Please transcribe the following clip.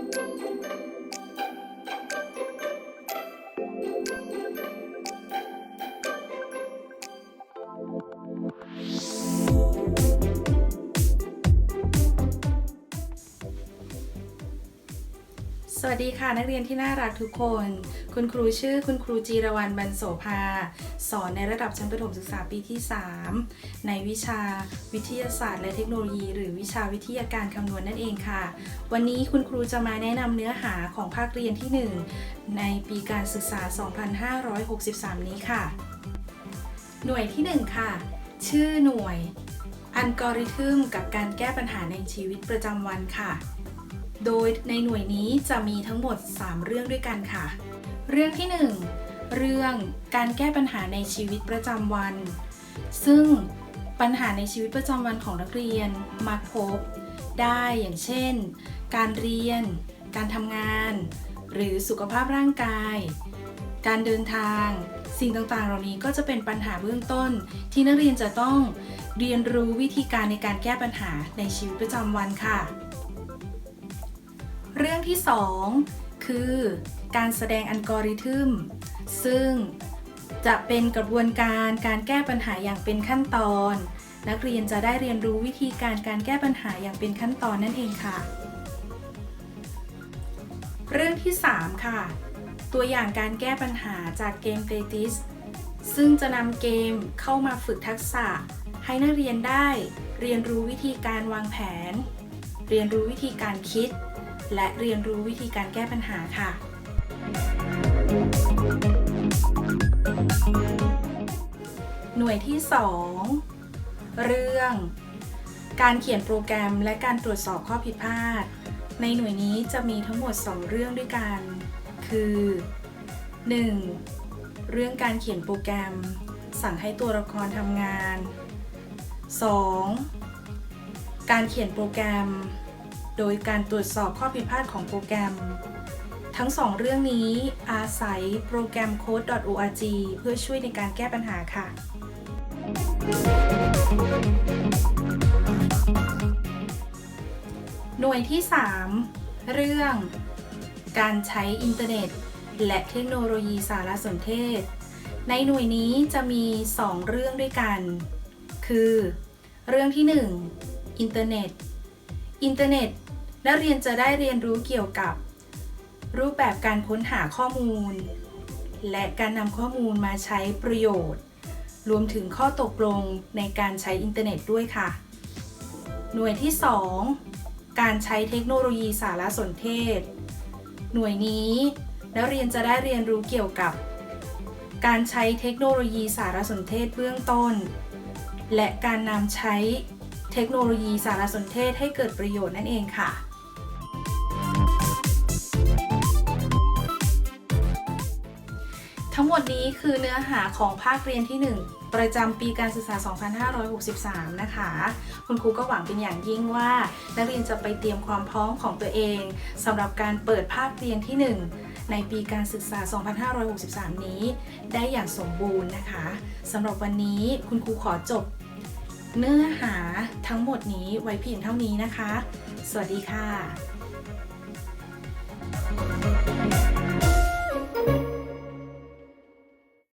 Thank you. สวัสดีค่ะนักเรียนที่น่ารักทุกคน คุณครูชื่อคุณครูจีรวรรณบรรโสภา สอนในระดับชั้นประถมศึกษาปีที่ 3 ในวิชาวิทยาศาสตร์และเทคโนโลยี หรือวิชาวิทยาการคำนวณนั่นเองค่ะ วันนี้คุณครูจะมาแนะนำเนื้อหาของภาคเรียนที่ 1 ในปีการศึกษา 2563 นี้ค่ะ หน่วยที่ 1 ค่ะ ชื่อหน่วย อัลกอริทึมกับการแก้ปัญหาในชีวิตประจำวันค่ะ โดยในหน่วยนี้จะมีทั้งหมด 3 เรื่องด้วยกันค่ะ เรื่องที่ 1 เรื่องการแก้ปัญหาในชีวิตประจำวัน ซึ่งปัญหาในชีวิตประจำวันของนักเรียนมักพบ ได้อย่างเช่น การเรียน การทำงาน หรือสุขภาพร่างกาย การเดินทาง สิ่งต่างๆ เหล่านี้ก็จะเป็นปัญหาเบื้องต้น ที่นักเรียนจะต้องเรียนรู้วิธีการในการแก้ปัญหาในชีวิตประจำวันค่ะ เรื่องที่ 2 คือการแสดงอัลกอริทึม ซึ่งจะเป็นกระบวนการการแก้ปัญหาอย่างเป็นขั้นตอน นักเรียนจะได้เรียนรู้วิธีการการแก้ปัญหาอย่างเป็นขั้นตอนนั่นเองค่ะ เรื่องที่ 3 ค่ะ ตัวอย่างการแก้ปัญหาจากเกมเตติสซึ่งจะนำเกมเข้ามาฝึกทักษะ ให้นักเรียนได้ เรียนรู้วิธีการวางแผน เรียนรู้วิธีการคิด และเรียนรู้วิธีการแก้ปัญหาค่ะ หน่วยที่ 2 เรื่อง การเขียนโปรแกรมและการตรวจสอบข้อผิดพลาด ในหน่วยนี้จะมีทั้งหมด 2 เรื่องด้วยกัน คือ 1. เรื่องการเขียนโปรแกรม สั่งให้ตัวละครทำงาน 2. การเขียนโปรแกรม โดยการตรวจสอบข้อผิดพลาดของโปรแกรม ทั้งสองเรื่องนี้อาศัยโปรแกรม code.org เพื่อช่วยในการแก้ปัญหาค่ะ หน่วยที่ 3 เรื่อง การใช้อินเทอร์เน็ต และเทคโนโลยีสารสนเทศ ในหน่วยนี้จะมี 2 เรื่องด้วยกัน คือ เรื่องที่ 1 อินเทอร์เน็ต อินเทอร์เน็ต นักเรียนจะได้เรียนรู้เกี่ยวกับ รูปแบบการค้นหาข้อมูล และการนำข้อมูลมาใช้ประโยชน์ รวมถึงข้อตกลงในการใช้อินเทอร์เน็ตด้วยค่ะ หน่วยที่ 2 การใช้เทคโนโลยีสารสนเทศ หน่วยนี้นักเรียนจะได้เรียนรู้เกี่ยวกับ การใช้เทคโนโลยีสารสนเทศเบื้องต้น และการนำใช้เทคโนโลยีสารสนเทศให้เกิดประโยชน์นั่นเองค่ะ ทั้งหมดนี้คือเนื้อหาของภาคเรียนที่ 1 ประจำปีการศึกษา 2563 นะคะ คุณครูก็หวังเป็นอย่างยิ่งว่า นักเรียนจะไปเตรียมความพร้อมของตัวเองสำหรับการเปิดภาคเรียนที่ 1 ในปีการศึกษา 2563 นี้ ได้อย่างสมบูรณ์นะคะสำหรับวันนี้คุณครูขอจบ เนื้อหาทั้งหมดนี้ไว้เพียงเท่านี้นะคะ สวัสดีค่ะ